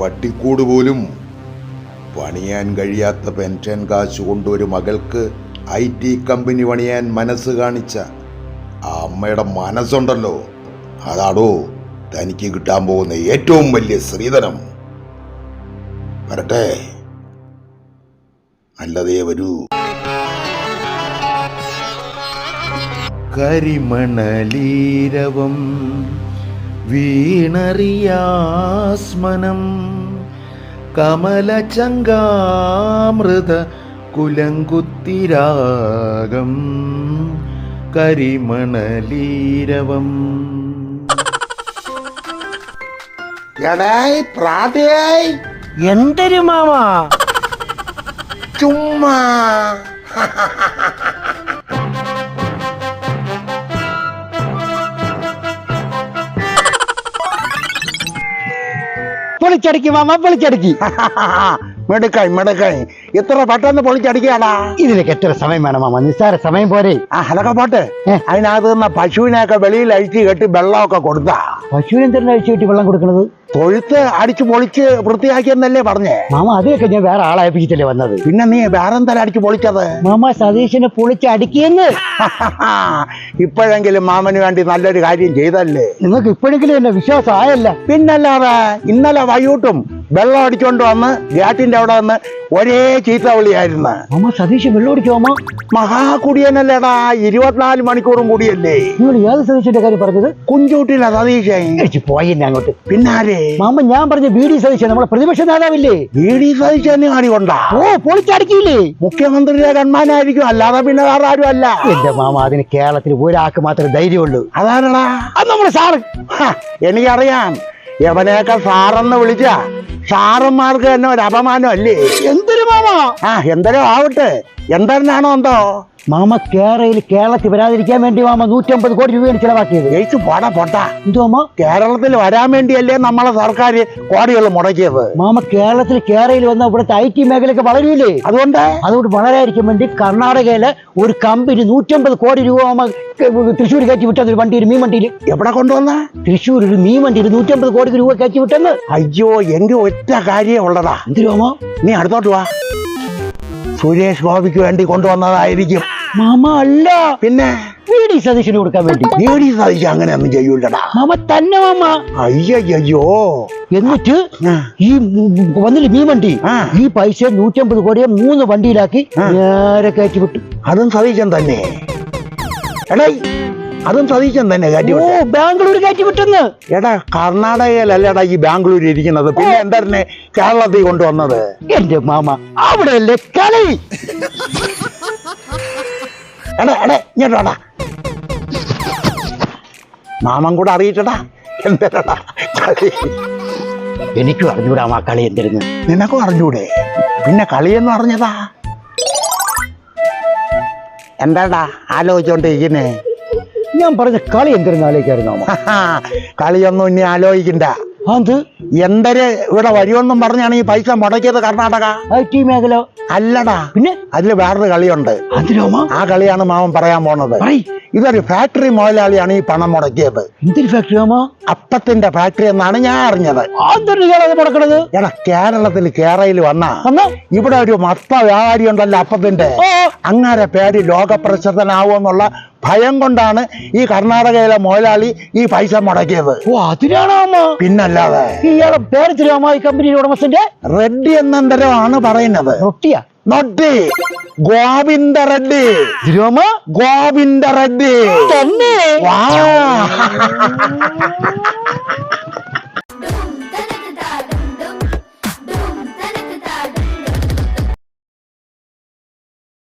പട്ടിക്കൂട് പോലും പണിയാൻ കഴിയാത്ത പെൻഷൻ കാശ് കൊണ്ട് ഒരു മകൾക്ക് ഐ ടി കമ്പനി പണിയാൻ മനസ്സ് കാണിച്ച ആ അമ്മയുടെ മനസ്സുണ്ടല്ലോ. അതാടോ തനിക്ക് കിട്ടാൻ പോകുന്ന ഏറ്റവും വലിയ ശ്രീധനം വരട്ടെ. നല്ലതേ വരൂ. കരിമണലീരവം വീണറിയാസ്മനം കമലചങ്കാമൃത കുലങ്കുത്തിരാഗം. കരിമണലീരവം. എടായ് പ്രാതയായി. എന്തൊരു മാമാ? ചുമ്മാ. പൊളിച്ചടക്കി മാമ പൊളിച്ചടക്കി. മെടുക്കായി മെടുക്കായി ഇത്ര പെട്ടെന്ന് പൊളിച്ചടിക്കാടാ ഇതിലേക്ക് എത്ര സമയം വേണം മാമ? നിസ്സാര സമയം പോരെ. ആ അതൊക്കെ പോട്ടെ. അതിനകത്ത് നിന്ന് പശുവിനെയൊക്കെ വെളിയിൽ അഴിച്ചു കെട്ടി വെള്ളമൊക്കെ കൊടുത്താ. പശുവിനെ എന്തിനാ അഴിച്ചു കെട്ടി വെള്ളം കൊടുക്കുന്നത് തൊഴുത്ത് അടിച്ചു പൊളിച്ച് വൃത്തിയാക്കിയെന്നല്ലേ പറഞ്ഞേ? മാമ അതൊക്കെ ഞാൻ വേറെ ആളായിപ്പിച്ചിട്ടല്ലേ വന്നത്? പിന്നെ നീ വേറെ എന്തായാലും അടിച്ചു പൊളിച്ചത്? മാമ സതീശനെ പൊളിച്ച് അടിക്കിയെന്ന്. ഇപ്പോഴെങ്കിലും മാമന് വേണ്ടി നല്ലൊരു കാര്യം ചെയ്തല്ലേ? നിങ്ങൾക്ക് ഇപ്പോഴെങ്കിലും എന്നെ വിശ്വാസം ആയല്ല. പിന്നല്ലാതെ ഇന്നലെ വൈകിട്ടും വെള്ളം അടിച്ചോണ്ട് വന്ന് ഗാറ്റിന്റെ അവിടെ വന്ന് ഒരേ ചീത്ത വിളിയായിരുന്നു. അമ്മ സതീശ് വെള്ളം അടിച്ചു മാമ മഹാകുടിയനല്ലേടാ ഇരുപത്തിനാല് മണിക്കൂറും കൂടിയല്ലേ? നിങ്ങൾ ഏത് സതീശന്റെ കാര്യം പറഞ്ഞത്? കുഞ്ചൂട്ടില്ല സതീശ്. പോയില്ല അങ്ങോട്ട്. പിന്നാലെ? മാമ ഞാൻ പറഞ്ഞ ബി ഡി സതീശൻ നമ്മളെ പ്രതിപക്ഷ നേതാവില്ലേ? ബി ഡി സതീശനെ കാണിക്കൊണ്ടാ? ഓ പൊളിച്ചടക്കിയില്ലേ മുഖ്യമന്ത്രിയുടെ കൺമാനായിരിക്കും അല്ലാതെ പിന്നെ വേറെ ആരും അല്ല. എന്റെ മാമ അതിന് കേരളത്തിൽ ഒരാൾക്ക് മാത്രമേ ധൈര്യമുള്ളൂ. അതാരടാ? അത് നമ്മുടെ സാറ്. എനിക്കറിയാം. എവനെയൊക്കെ സാറെന്ന് വിളിച്ച സാറന്മാർക്ക് തന്നെ ഒരു അപമാനം അല്ലേ? എന്തൊരു മാമ? ആ എന്തൊരു ആവട്ടെ. എന്തെന്നാണോ എന്തോ? മാമ കേരളയിൽ കേരളത്തിൽ വരാതിരിക്കാൻ വേണ്ടി മാമ നൂറ്റമ്പത് കോടി രൂപയാണ് ചിലവാക്കിയത്. ജയിച്ചു പോടാ പൊട്ടാ. എന്തോ മാമ? കേരളത്തിൽ വരാൻ വേണ്ടിയല്ലേ നമ്മളെ സർക്കാർ കോടികൾ മുടക്കിയത്? മാമ കേരളത്തിൽ കേരളയിൽ വന്ന ഇവിടുത്തെ ഐ ടി മേഖലയൊക്കെ വളരൂലേ? അതുകൊണ്ട്? അതുകൊണ്ട് വളരാതിരിക്കാൻ വേണ്ടി കർണാടകയിലെ ഒരു കമ്പനി നൂറ്റമ്പത് കോടി രൂപ മാമ തൃശ്ശൂർ കയറ്റി വിട്ടത് ഒരു വണ്ടി ഒരു മീൻ വണ്ടിയിൽ. എവിടെ കൊണ്ടുവന്ന? തൃശ്ശൂർ ഒരു മീൻ വണ്ടിയിൽ നൂറ്റമ്പത് കോടി രൂപ കയറ്റി വിട്ടെന്ന്. അയ്യോ എന്റെ ഒറ്റ കാര്യമുള്ളതാ മാമ? നീ അടുത്തോട്ട് വാ. സുരേഷ് ഗോപിക്ക് വേണ്ടി കൊണ്ടുവന്നതായിരിക്കും. മാമ അല്ല. പിന്നെ? വീടി സതീശന് കൊടുക്കാൻ വേണ്ടി. സതീശ് അങ്ങനെ ഒന്നും ചെയ്യൂലടാ മാമ തന്നെ മാമ. അയ്യോ എന്നിട്ട് ഈ വന്നില്ല മീൻ വണ്ടി ഈ പൈസ നൂറ്റമ്പത് കോടിയെ മൂന്ന് വണ്ടിയിലാക്കി. നേരെ കയറ്റി വിട്ടു. അതും സതീശൻ തന്നെ. എടേ അതും സതീശൻ തന്നെ കയറ്റി വിട്ടേ. ബാംഗ്ലൂർ കയറ്റി വിട്ടെന്ന്. എടാ കർണാടകയിലല്ലടാ ഈ ബാംഗ്ലൂർ ഇരിക്കുന്നത്. പിന്നെ എന്തായിരുന്നെ കേരളത്തിൽ കൊണ്ടുവന്നത്? എന്റെ മാമ അവിടെ അല്ലേ കളി? എടാ എടാ ഇങ്ങോട്ടാ മാമൻ കൂടെ അറിയിച്ചടാ. എന്തരടാ കളി. എനിക്കും അറിഞ്ഞൂടാ ആ കളി എന്തിരുന്ന്. നിനക്കും അറിഞ്ഞൂടെ? പിന്നെ കളിയെന്ന് അറിഞ്ഞതാ. എന്താടാ ആലോചിച്ചോണ്ടിരിക്കുന്നേ? ഞാൻ പറഞ്ഞ കളി എന്തിരുന്ന് ആലോചിക്കായിരുന്നു കളിയൊന്നും ഇനി ആലോചിക്കണ്ട. അത് എന്തരെ ഇവിടെ വരുമെന്നും പറഞ്ഞാണ് ഈ പൈസ മുടക്കിയത് കർണാടക? ഐ ടി മേഖല. അല്ലടാ പിന്നെ? അതിൽ വേറൊരു കളിയുണ്ട്. ആ കളിയാണ് മാമൻ പറയാൻ പോണത്. ഇതൊരു ഫാക്ടറി മുതലാളിയാണ് ഈ പണം മുടക്കിയത്. എന്തൊരു ഫാക്ടറി മാമ? അപ്പത്തിന്റെ ഫാക്ടറി എന്നാണ് ഞാൻ അറിഞ്ഞത്. കേരളത്തിൽ മുടക്കണത് എടാ കേരളത്തിൽ കേരളയിൽ വന്ന ഇവിടെ ഒരു മത്ത വ്യാപാരി ഉണ്ടല്ലോ അപ്പത്തിന്റെ. അങ്ങനെ പേര് ലോകപ്രശസ്തനാവുമെന്നുള്ള ഭയം കൊണ്ടാണ് ഈ കർണാടകയിലെ മുതലാളി ഈ പൈസ മുടക്കിയത്. ഓ അതിനാണോ പിന്നല്ലാതെ. ഇയാളെ പേര് തിരുവാമ ഈ കമ്പനിയുടെ ഉടമസ്ഥന്റെ? റെഡ്ഡി എന്നെന്തരമാണ് പറയുന്നത്. റൊട്ടിയാ? നൊട്ടി. ഗോവിന്ദ റെഡ്ഡി. തിരുവമ്മ? ഗോവിന്ദ റെഡ്ഡി. തന്നെ? വാ.